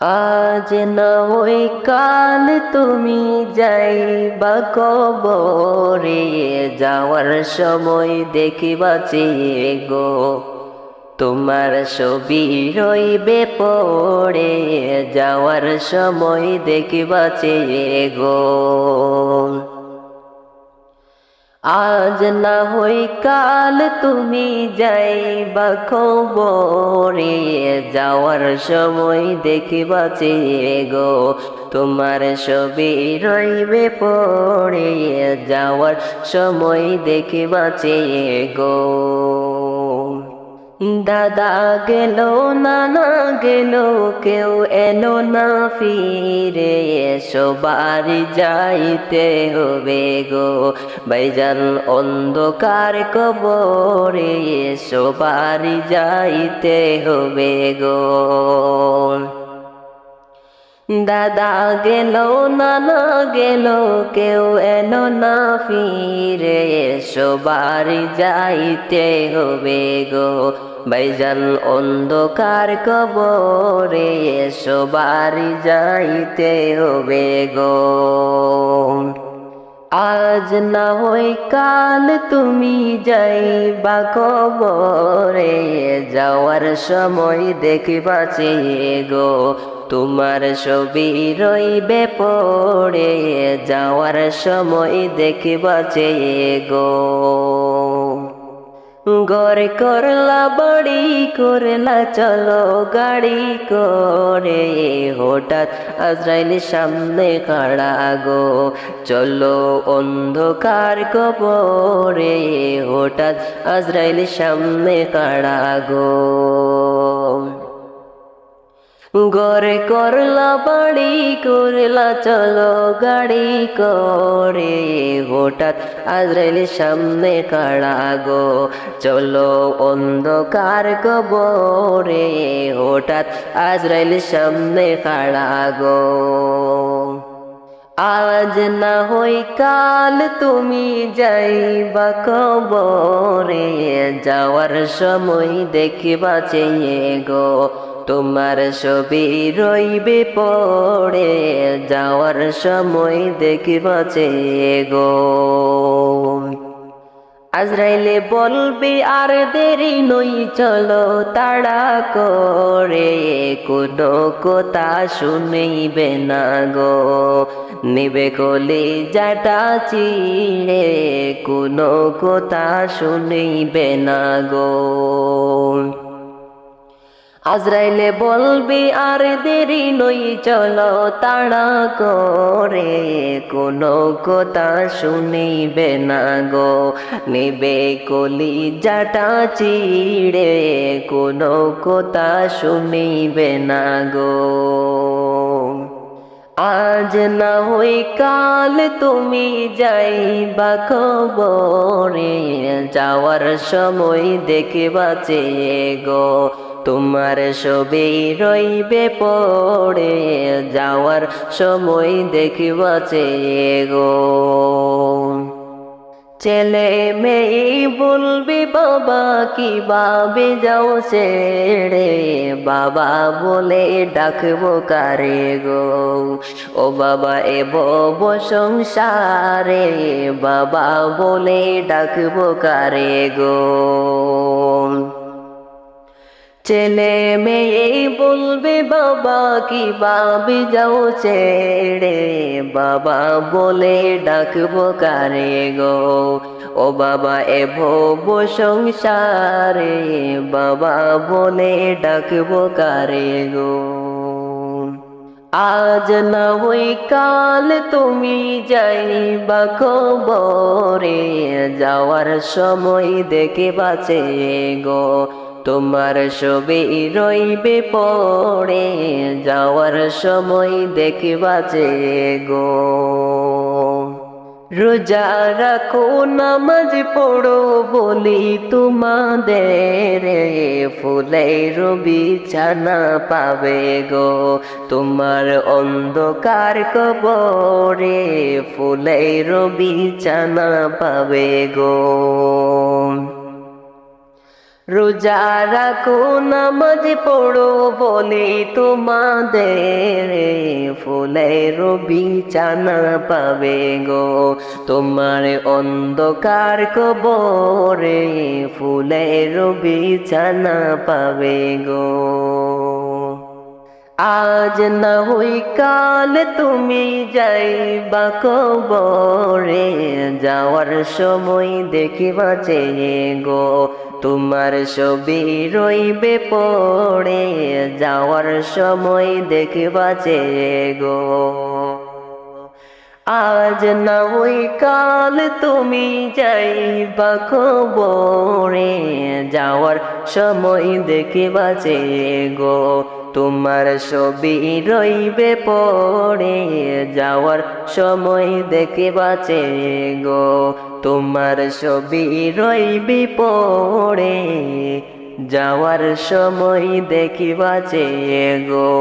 আজ না ওই কাল তুমি যাই যাইবা কবরে, যাওয়ার সময় দেখিবা চেয়ে গো, তোমার ছবি রইবে পড়ে, যাওয়ার সময় দেখিবা চেয়ে গো। আজ না হই কাল তুমি যাই যাইবা খবরে যাওয়ার সময় দেখিবা চেয়ে গো। তোমার ছবি রইবে পড়ে, যাওয়ার সময় দেখিবা চেয়ে গো। দাদা গেল, নানা গেল, কেউ এলো না ফিরে। এসো বাড়ি যাইতে হবে গো। বাইজান অন্ধকার কবরে বাড়ি যাইতে হবে গো। দাদা গেল, নানা গেল, কেউ এলো না ফিরে। সবার যাইতে হবে গো। বাইজান অন্ধকার কবরে সবার যাইতে হবে গো। আজ না হই কাল তুমি যাই যাইবা কবরে, যাওয়ার সময় দেখিবা চেয়ে গো। তোমার ছবি রইবে পড়ে, যাওয়ার সময় দেখিবা চেয়ে গো। গর করলা, বড়ি করলা, চলো গাড়ি করে। হঠাৎ আজরাইল সামনে খাড়া গো, চলো অন্ধকার কবরে। হঠাৎ আজরাইল সামনে খাড়া গো। গরে করলা বাড়ি, করলা চলো গাড়ি করে। হঠাৎ আজরাইল সামনে কাড়া গো, চলো অন্ধকার কবরে। হঠাৎ আজরাইল সামনে কাড়া গো। আজ না হই কাল তুমি যাইবা কবরে, যাওয়ার সময় দেখিবা চেয়ে গো। তোমার ছবি রইবে পড়ে, যাওয়ার সময় দেখিবা গো। আজরাইলে বলবে, আর দেরি নই, চলো তাড়া করে, কোনো কথা শুনেইবে না গো। নিবে কলে যাটা চিড়ে কোনো কথা শুনেইবে না গো। আজরাইলে বলবি, আর দেরি নই, চলো তাড়া করে। কোনো কথা শুনিবে না গো, নেবে কলি জাটা চিড়ে। কোনো কথা শুনিবে না গো। আজ না হই কাল তুমি যাইবা খবরে, যাওয়ার সময় দেখিবা চেয়ে গো। তোমার ছবি রইবে পড়ে, যাওয়ার সময় দেখিবা গো। ছেলে মেয়ে বলবি, বাবা কি বাবে যাও ছেড়ে? বাবা বলে, ডাকবো কারে গো? ও বাবা, এব সংসারে? বাবা বলে, ডাকবো কারে গো? ছেলে মেয়ে বলবে, বাবা, কি বাবি যাও ছেড়ে। বাবা বলে, ডাকবো কারে গো? ও বাবা, এ ভব সংসারে। বাবা বলে, ডাকবো কারে গো? আজ না হই কাল তুমি যাইবা খবরে যাওয়ার সময় দেখে বাঁচে গো। তোমার ছবি রইবে পড়ে, যাওয়ার সময় দেখিবা যে গো। রোজা রাখো, নামাজ পড়ো বলি তোমাদের, ফুলের বিছানা পাবে গো। তোমার অন্ধকার কবরে ফুলের বিছানা পাবে গো। রোজা রাখো, নামাজ পড়ো বলে তোমাদের ফুলের বিছানা পাবে গো। তোমার অন্ধকার কবরে ফুলের বিছানা পাবে গো। আজ না হই কাল তুমি যাইবা কবরে, যাওয়ার সময় দেখিবা চেয়ে গো। তোমার ছবি রইবে পড়ে, যাওয়ার সময় দেখবা যে গো। আজ না ওই কাল তুমি যাইবা খবরে, যাওয়ার সময় দেখবা যে গো। তোমার ছবি রইবে পড়ে যাওয়ার সময় দেখে বাঁচে গো, তোমার ছবি রইবে পড়ে যাওয়ার সময় দেখি বাঁচে গো।